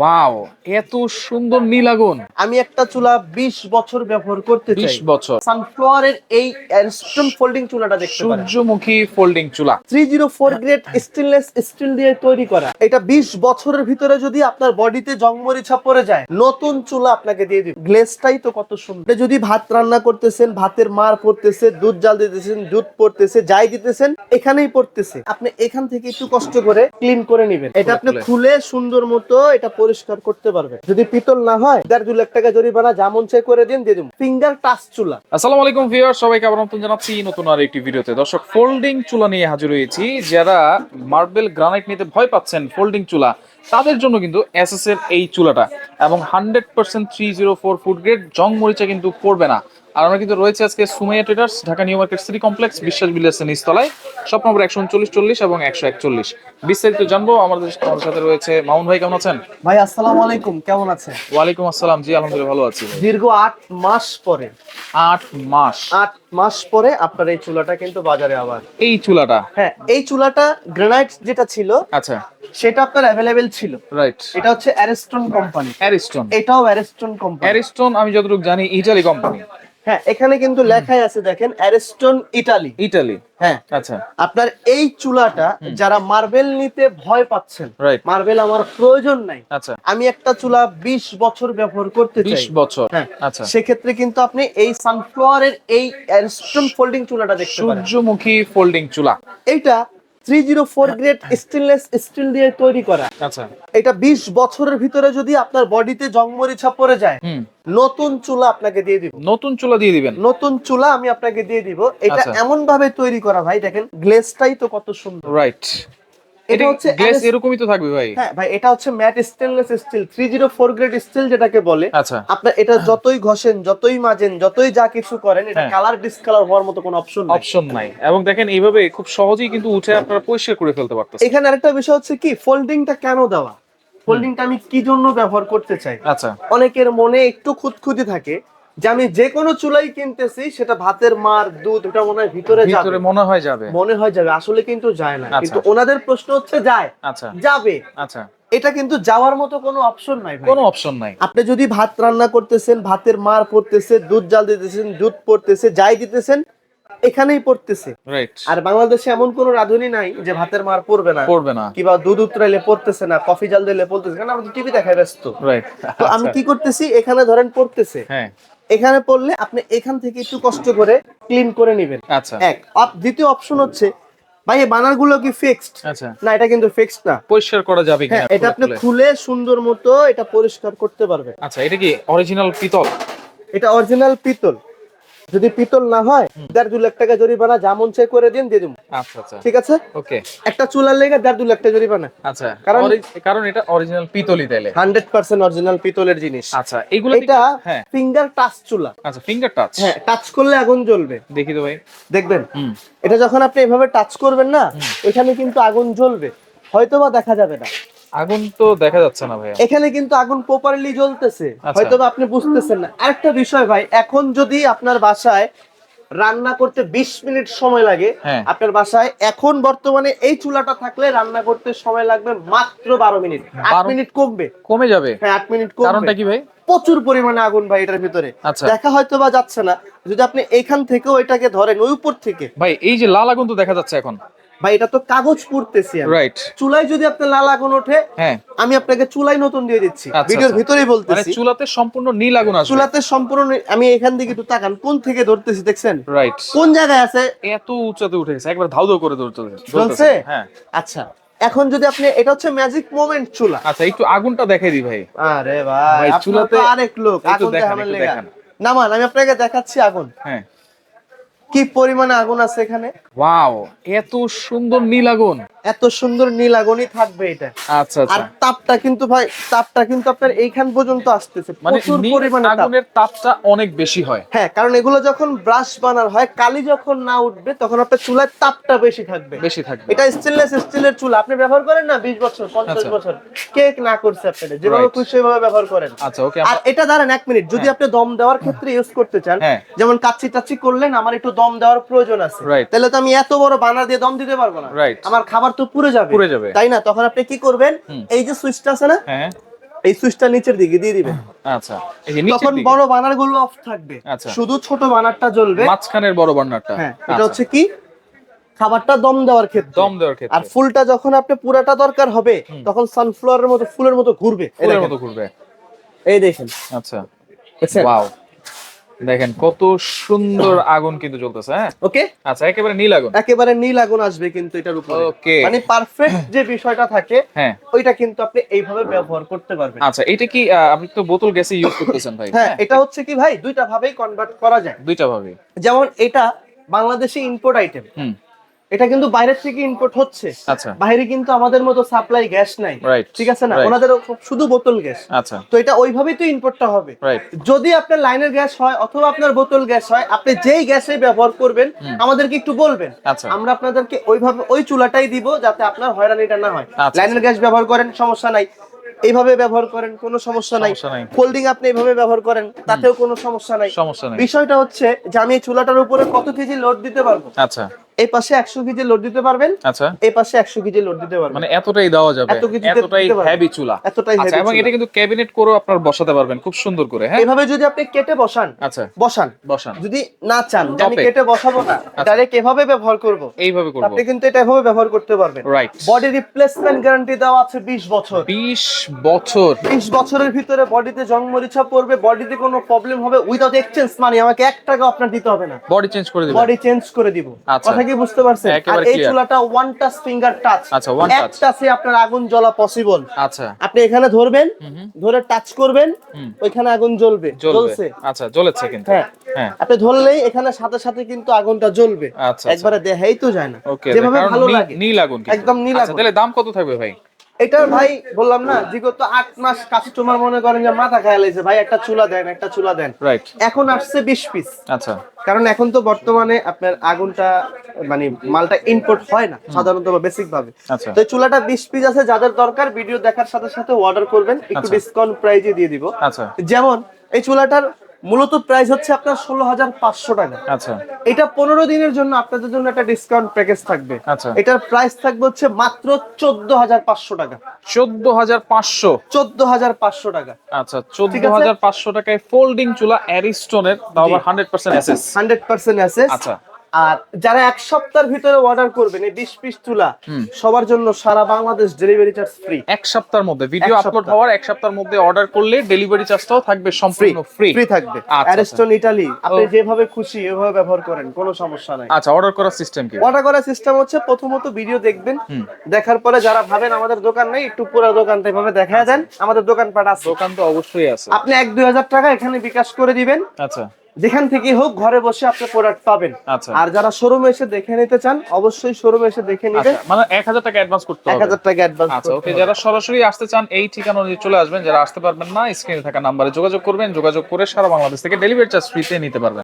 Wow এত সুন্দর নীল আগুন। আমি একটা চুলা 20 বছর ব্যবহার করতে চাই। বছর। সানফ্লাওয়ারের এই স্টোন ফোল্ডিং চুলাটা দেখতে পারেন। সূর্যমুখী ফোল্ডিং চুলা। 304 গ্রেড স্টেনলেস স্টিল দিয়ে তৈরি করা। এটা 20 বছরের ভিতরে যদি আপনার বডিতে জংমরিচা পড়ে যায় নতুন চুলা আপনাকে দিয়ে দিবে। গ্লেজটাই তো কত সুন্দর। যদি ভাত রান্না করতেছেন ভাতের মার পড়তেছে দুধ জাল দিতেছেন দুধ পড়তেছে যাই দিতেছেন এখানেই পড়তেছে। আপনি এখান থেকে একটু কষ্ট করে ক্লিন করে নেবেন। এটা আপনি। খুলে সুন্দর মতো এটা পরিষ্কার করতে পারবে। যদি পিতল না হয়, দেড় দু লাখ টাকা জরিমানা যেমন চাই করে দিন, দিয়ে দিন ফিঙ্গার টাচ চুলা। আসসালামু আলাইকুম ভিউয়ার সবাইকে আবার নতুন জানাচ্ছি নতুন আর একটি ভিডিওতে। দর্শক ফোল্ডিং চুলা নিয়ে হাজির হয়েছি। যারা মার্বেল গ্রানাইট নিতে ভয় পাচ্ছেন ফোল্ডিং চুলা তাদের জন্য কিন্তু এসএস এর এই চুলাটা এবং hundred percent three zero four food grade জং মরিচা কিন্তু পড়বে না। আর আমরা কিন্তু রয়েছে আজকে Sumaiya traders Dhaka new market city complex Biswas বিলাসের নিচতলায়। সব নম্বর একশো উনচল্লিশ চল্লিশ এবং একশো একচল্লিশ। বিস্তারিত জানব আমাদের আমাদের সাথে রয়েছে মামুন ভাই কেমন আছেন? ভাই আসসালামু আলাইকুম কেমন আছেন? ওয়ালাইকুম আসসালাম জি আলহামদুলিল্লাহ ভালো আছি। দীর্ঘ আট মাস পরে। আট মাস। আট মাস পরে আপনার এই চুলাটা কিন্তু বাজারে আবার। এই চুলাটা? হ্যাঁ এই চুলাটা গ্রানাইট যেটা ছিল আচ্ছা। সেটা আপনার অ্যাভেলেবেল ছিল। রাইট এটা হচ্ছে অ্যারিস্টন কোম্পানি অ্যারিস্টন এটাও অ্যারিস্টন কোম্পানি অ্যারিস্টন আমি যতটুকু জানি ইটালি কোম্পানি হ্যাঁ এখানে কিন্তু লেখাই আছে দেখেন অ্যারিস্টন ইটালি ইটালি হ্যাঁ। আচ্ছা। আপনার এই চুলাটা যারা মার্বেল নিতে ভয় পাচ্ছেন মার্বেল আমার প্রয়োজন নাই। আচ্ছা। আমি একটা চুলা 20 বছর ব্যবহার করতে চাই। বছর। হ্যাঁ। আচ্ছা। সেক্ষেত্রে কিন্তু আপনি এই সানফ্লাওয়ারের এই অ্যারিস্টন ফোল্ডিং চুলাটা দেখতে পারেন। সূর্যমুখী ফোল্ডিং চুলা। এইটা 304 গ্রেড স্টেনলেস স্টিল দিয়ে তৈরি করা। আচ্ছা। এটা 20 বছরের ভিতরে যদি আপনার বডিতে জংমরিচা পড়ে যায় নতুন চুলা আপনাকে দিয়ে দিব। নতুন চুলা দিয়ে দিবেন? নতুন চুলা আমি আপনাকে দিয়ে দিব। এটা আচ্ছা। এমন ভাবে তৈরি করা ভাই দেখেন গ্লেজটাই তো কত সুন্দর। রাইট এটা হচ্ছে গ্লেস এরকমই তো থাকবে ভাই। হ্যাঁ ভাই এটা হচ্ছে matte stainless steel 304 grade steel যেটাকে বলে। আচ্ছা। আপনার এটা যতই ঘষেন যতই মাজেন যতই যা কিছু করেন এটা হ্যাঁ। কালার ডিসকালার হওয়ার মতো কোনো অপশন নাই। অপশন নাই। এবং দেখেন এইভাবে খুব সহজেই কিন্তু উঠে আপনারা পরিষ্কার করে ফেলতে পারতেছেন। এখানে আরেকটা বিষয় হচ্ছে কি ফোল্ডিংটা কেন দেওয়া? ফোল্ডিংটা আমি কি জন্য ব্যবহার করতে চাই? আচ্ছা। অনেকের মনে একটু খুঁতখুঁতি থাকে যে আমি যে কোনো চুলাই কিনতেছি সেটা ভাতের মার দুধ ওটা মনে হয় ভিতরে ভিতরে মনে হয় যাবে। মনে হয় যাবে আসলে কিন্তু যায় না। আচ্ছা। কিন্তু ওনাদের প্রশ্ন হচ্ছে যায়। আচ্ছা। যাবে। আচ্ছা। এটা কিন্তু যাওয়ার মতো কোনো অপশন নাই কোনো অপশন নাই। আপনি যদি ভাত রান্না করতেছেন ভাতের মার পড়তেছে দুধ জাল দিতেছেন দুধ পড়তেছে যাই দিতেছেন এখানেই পড়তেছে। আর বাংলাদেশে এমন কোনো রাঁধুনি নাই যে ভাতের মার পড়বে না। পড়বে না। কিংবা দুধ উতরাইলে পড়তেছে না কফি জাল দিলে পড়তেছে কারণ আমরা টিভি দেখায় ব্যস্ত। তো আমি কি করতেছি? এখানে ধরেন পড়তেছে। হ্যাঁ। এখানে পড়লে আপনি এখান থেকে একটু কষ্ট করে ক্লিন করে নেবেন। আচ্ছা। এক। দ্বিতীয় অপশন হচ্ছে ভাই এই বানারগুলো কি ফিক্সড আচ্ছা। না এটা কিন্তু ফিক্সড না। পরিষ্কার করা যাবে হ্যাঁ এটা আপনি খুলে? সুন্দর মতো এটা পরিষ্কার করতে পারবেন। আচ্ছা এটা কি অরিজিনাল পিতল? এটা অরিজিনাল পিতল। যদি পিতল না হয় দেড় দু লাখ টাকা জরিমানা যেমন চাই করে দিন দিয়ে দিব। আচ্ছা আচ্ছা। ঠিক আছে? ওকে। একটা চুলার লেগে দেড় দু লাখ টাকা জরিমানা। আচ্ছা কারণ- কারণ এটা অরিজিনাল পিতলই তাইলে। হান্ড্রেড পার্সেন্ট অরিজিনাল পিতলের জিনিস। আচ্ছা এগুলো এটা হ্যাঁ। ফিঙ্গার টাচ চুলা। আচ্ছা ফিঙ্গার টাচ হ্যাঁ টাচ করলে আগুন জ্বলবে। দেখি তো ভাই। দেখবেন? এটা যখন আপনি এভাবে টাচ করবেন না এখানে কিন্তু আগুন জ্বলবে। হয়তোবা দেখা যাবে না। আগুন তো দেখা যাচ্ছে না ভাইয়া। এখানে কিন্তু আগুন প্রপারলি জ্বলতেছে। আচ্ছা। হয়তোবা আপনি বুঝতেছেন না। আরেকটা বিষয় ভাই এখন যদি আপনার বাসায় রান্না করতে 20 মিনিট সময় লাগে হ্যাঁ। আপনার বাসায় এখন বর্তমানে এই চুলাটা থাকলে রান্না করতে সময় লাগবে মাত্র বারো মিনিট। আট বারো- মিনিট কমবে। কমে যাবে? হ্যাঁ আট মিনিট কারণটা কি ভাই? প্রচুর পরিমাণে আগুন ভাই এটার ভিতরে। আচ্ছা। দেখা হয়তো বা যাচ্ছে না। যদি আপনি এখান থেকেও এটাকে ধরেন ওই উপর থেকে। ভাই এই যে লাল আগুন তো দেখা যাচ্ছে এখন। ভাই এটা তো কাগজ পড়তেছি। রাইট চুলায় যদি আপনার লাল আগুন ওঠে হ্যাঁ। আমি আপনাকে চুলাই নতুন দিয়ে দিচ্ছি। আচ্ছা, ভিডিওর আচ্ছা। ভিতরেই মানে বলতেছি। চুলাতে সম্পূর্ণ নীল আগুন আসবে। চুলাতে সম্পূর্ণ আমি এখান থেকে একটু তাকান কোন থেকে ধরতেছি দেখছেন? রাইট কোন জায়গায় আছে? এত উঁচাতে উঠে গেছে একবার ধাউ ধাউ করে ধরতে চলছে? হ্যাঁ। আচ্ছা এখন যদি আপনি এটা হচ্ছে ম্যাজিক মোমেন্ট চুলা। আচ্ছা একটু আগুনটা দেখাই দি ভাই। আরে ভাই চুলাতে আরেক লোক আগুন দেখান। নামান আমি আপনাকে দেখাচ্ছি আগুন। হ্যাঁ। কি পরিমাণে আগুন আছে এখানে? ওয়াও এত সুন্দর নীল আগুন। এত সুন্দর নীল আগুনই থাকবে এটা। আচ্ছা আর আচ্ছা তাপটা কিন্তু ভাই তাপটা কিন্তু আপনার এইখান পর্যন্ত আসতেছে। মানে প্রচুর পরিমাণে আগুনের তাপটা অনেক বেশি হয়। হ্যাঁ কারণ এগুলো যখন ব্রাশ বানার হয় কালি যখন না উঠবে তখন আপনার চুলার তাপটা বেশি থাকবে। বেশি থাকবে। এটা স্টেনলেস স্টিলের চুলা। আপনি ব্যবহার করেন না বিশ বছর পঞ্চাশ আচ্ছা। বছর? কেক না করছে আপনাদের? যেভাবে খুশি সেভাবে ব্যবহার করেন। আচ্ছা ওকে আর এটা দাঁড়ান এক মিনিট। যদি আপনি দম দেওয়ার ক্ষেত্রে ইউজ করতে চান হ্যাঁ। যেমন কাচ্চি টাচ্চি করলেন আমার একটু দম দেওয়ার প্রয়োজন আছে। তাহলে তো আমি এত বড় বানার দিয়ে দম দিতে পারব না. আমার খাবার তো পুড়ে যাবে। পুড়ে যাবে। তাই না? তখন আপনি কি করবেন? এই যে সুইচটা আছে না? হ্যাঁ। এই সুইচটা নিচের দিকে দিয়ে দিবেন। আচ্ছা। এই যে নিচের তখন বড় বানারগুলো অফ থাকবে। আচ্ছা। শুধু ছোট বানারটা জ্বলবে। মাঝখানের বড় বার্নারটা হ্যাঁ এটা হচ্ছে কি? খাবারটা দম দেওয়ার ক্ষেত্রে। দম দেওয়ার ক্ষেত্রে। আর ফুলটা যখন আপনি পুরাটা দরকার হবে তখন সানফ্লাওয়ারের মতো ফুলের মতো ঘুরবে। ফুলের মতো ঘুরবে। এই দেখেন। আচ্ছা। ওয়াও দেখেন কত সুন্দর আগুন কিন্তু জ্বলতেছে হ্যাঁ? ওকে আচ্ছা একেবারে নীল আগুন। একেবারে নীল আগুন আসবে কিন্তু এটার উপরে। ওকে মানে পারফেক্ট যে বিষয়টা থাকে হ্যাঁ। ওইটা কিন্তু আপনি এইভাবে ব্যবহার করতে পারবেন। আচ্ছা এটা কি আপনি তো বোতল গ্যাসে ইউজ করতেছেন ভাই হ্যাঁ এটা হচ্ছে কি ভাই দুইটা ভাবেই কনভার্ট করা যায়। দুইটা ভাবে যেমন এটা বাংলাদেশি ইম্পোর্ট আইটেম এটা কিন্তু বাইরের থেকে ইম্পোর্ট হচ্ছে। আচ্ছা। বাইরে কিন্তু আমাদের মতো সাপ্লাই গ্যাস নাই। ঠিক আছে না? ওনাদের শুধু বোতল গ্যাস আচ্ছা। তো এটা ওইভাবেই তো ইম্পোর্টটা হবে। যদি আপনার লাইনের গ্যাস হয় অথবা আপনার বোতল গ্যাস হয় আপনি যেই গ্যাসে ব্যবহার করবেন আমাদেরকে একটু বলবেন। আচ্ছা। আমরা আপনাদেরকে ওইভাবে ওই চুলাটাই দিব যাতে আপনার হয়রানিটা না হয়। আচ্ছা। লাইনের গ্যাস ব্যবহার করেন সমস্যা নাই। এইভাবে ব্যবহার করেন কোনো সমস্যা নাই। কোল্ডিং আপনি এইভাবে ব্যবহার করেন তাতেও কোনো সমস্যা নাই। সমস্যা নেই। বিষয়টা হচ্ছে যে আমি চুলাটার উপরে কত কেজি লোড দিতে পারব? আচ্ছা। এই পাশে একশো কেজি লোড দিতে পারবেন। আচ্ছা। এই পাশে একশো কেজি লোড দিতে পারবেন। মানে এতটাই দেওয়া যাবে এতটাই হেভি চুলা। এতটাই আচ্ছা এবং এটা কিন্তু ক্যাবিনেট করেও আপনার বসাতে পারবেন খুব সুন্দর করে হ্যাঁ? এভাবে যদি আপনি কেটে বসান আচ্ছা। বসান। বসান। যদি না চান যে আমি কেটে বসাবো না ডাইরেক্ট এভাবে ব্যবহার করব। এইভাবে করব। আপনি কিন্তু এটা এভাবে ব্যবহার করতে পারবেন। রাইট বডি রিপ্লেসমেন্ট গ্যারান্টি দেওয়া আছে 20 বছর। 20 বছর। 20 বছরের ভিতরে বডিতে জং মরিচা পড়বে বডিতে কোনো প্রবলেম হবে উইদাউট এক্সচেঞ্জ মানে আমাকে 1 টাকা আপনার দিতে হবে না। বডি চেঞ্জ করে দিবেন। বডি চেঞ্জ করে দিব। আচ্ছা। কি বুঝতে পারছেন? আর এই চুলাটা ওয়ান টাচ ফিঙ্গার টাচ আচ্ছা, ওয়ান টাচ টাচে আপনার আগুন জ্বলা পসিবল আচ্ছা। আপনি এখানে ধরবেন ধরে টাচ করবেন। ওইখানে আগুন জ্বলবে জ্বলছে। আচ্ছা জ্বলেছে কিন্তু। হ্যাঁ। হ্যাঁ। আপনি ধরলেই এখানে সাথে সাথে কিন্তু আগুনটা জ্বলবে। আচ্ছা, একবারে দেখাই তো যায় না। যেভাবে ভালো লাগে। নীল আগুন একদম নীল আচ্ছা আগুন। তাহলে দাম কত থাকবে ভাই? এটার ভাই বললাম না বিগত আট মাস কাস্টমার মনে করেন যে মাথা খেয়াল হয়েছে ভাই একটা চুলা দেন একটা চুলা দেন। রাইট এখন আসছে বিশ পিস আচ্ছা। কারণ এখন তো বর্তমানে আপনার আগুনটা মানে মালটা ইম্পোর্ট হয় না সাধারণত বেসিক ভাবে। আচ্ছা। তো চুলাটা বিশ পিস আছে যাদের দরকার ভিডিও দেখার সাথে সাথে অর্ডার করবেন একটু আচ্ছা। ডিসকাউন্ট প্রাইজে দিয়ে দিব। আচ্ছা। যেমন এই চুলাটার মূলত প্রাইস হচ্ছে আপনার ষোলো হাজার পাঁচশো টাকা। আচ্ছা। এটা পনেরো দিনের জন্য আপনাদের জন্য একটা ডিসকাউন্ট প্যাকেজ থাকবে। আচ্ছা। এটার প্রাইস থাকবে হচ্ছে মাত্র চোদ্দ হাজার পাঁচশো টাকা। চোদ্দ হাজার পাঁচশো? চোদ্দ হাজার পাঁচশো টাকা। আচ্ছা চোদ্দ হাজার পাঁচশো টাকায় ফোল্ডিং চুলা অ্যারিস্টোনের তাও আবার hundred percent hundred percent S S আচ্ছা। আর যারা এক সপ্তাহের ভিতরে অর্ডার করবেন এই বিশ পিস চুলা সবার জন্য সারা বাংলাদেশ ডেলিভারি চার্জ ফ্রি এক সপ্তাহের মধ্যে ভিডিও আপলোড হওয়ার এক সপ্তাহের মধ্যে অর্ডার করলে ডেলিভারি চার্জটাও থাকবে সম্পূর্ণ ফ্রি ফ্রি থাকবে। আচ্ছা, অ্যারেস্টন ইটালি আপনি যেভাবে খুশি এভাবে ব্যবহার করেন কোনো সমস্যা নাই। আচ্ছা অর্ডার করার সিস্টেম কি? অর্ডার করার সিস্টেম হচ্ছে প্রথমত ভিডিও দেখবেন। দেখার পরে যারা ভাবেন আমাদের দোকান নেই একটু পুরো দোকানটা এভাবে দেখা দেন আমাদের দোকান দোকানপাট আছে। দোকান তো অবশ্যই আছে। আপনি এক দুই হাজার টাকা এখানে বিকাশ করে দিবেন। আচ্ছা। যেখান থেকে হোক ঘরে বসে আপনি প্রোডাক্ট পাবেন। আচ্ছা। আর যারা শোরুমে এসে দেখে নিতে চান অবশ্যই শোরুমে এসে দেখে আচ্ছা মানে এক হাজার টাকা অ্যাডভান্স করতে এক হবে হাজার টাকা অ্যাডভান্স আচ্ছা ওকে যারা সরাসরি আসতে চান এই ঠিকানা নিয়ে চলে আসবেন। যারা আসতে পারবেন না স্ক্রিনে থাকা নাম্বারে যোগাযোগ করবেন। যোগাযোগ করে সারা বাংলাদেশ থেকে ডেলিভারি চার্জ ফ্রিতে নিতে পারবেন।